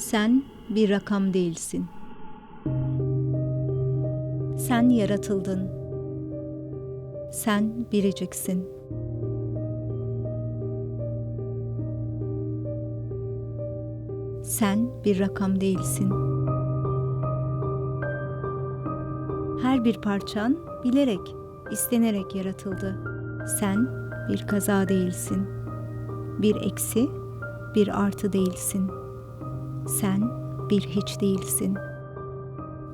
Sen bir rakam değilsin. Sen yaratıldın. Sen biriciksin. Sen bir rakam değilsin. Her bir parçan bilerek, istenerek yaratıldı. Sen bir kaza değilsin. Bir eksi, bir artı değilsin. Sen bir hiç değilsin.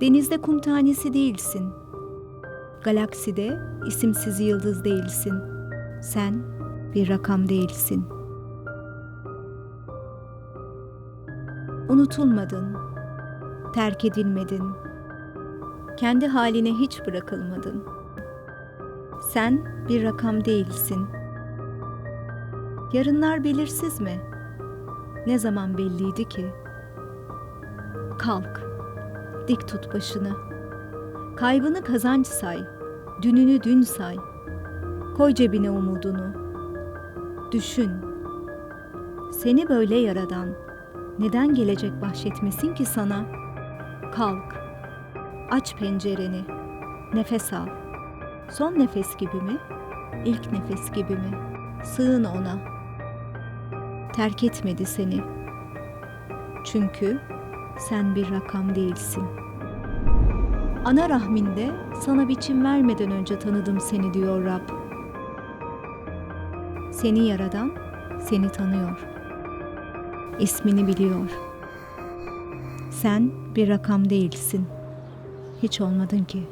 Denizde kum tanesi değilsin. Galakside isimsiz yıldız değilsin. Sen bir rakam değilsin. Unutulmadın, terk edilmedin. Kendi haline hiç bırakılmadın. Sen bir rakam değilsin. Yarınlar belirsiz mi? Ne zaman belliydi ki? Kalk, dik tut başını. Kaybını kazanç say, dününü dün say. Koy cebine umudunu. Düşün. Seni böyle yaradan neden gelecek bahşetmesin ki sana? Kalk. Aç pencereni. Nefes al. Son nefes gibi mi? İlk nefes gibi mi? Sığın ona. Terk etmedi seni. Çünkü sen bir rakam değilsin. Ana rahminde sana biçim vermeden önce tanıdım seni diyor Rab. Seni yaradan seni tanıyor. İsmini biliyor. Sen bir rakam değilsin. Hiç olmadın ki.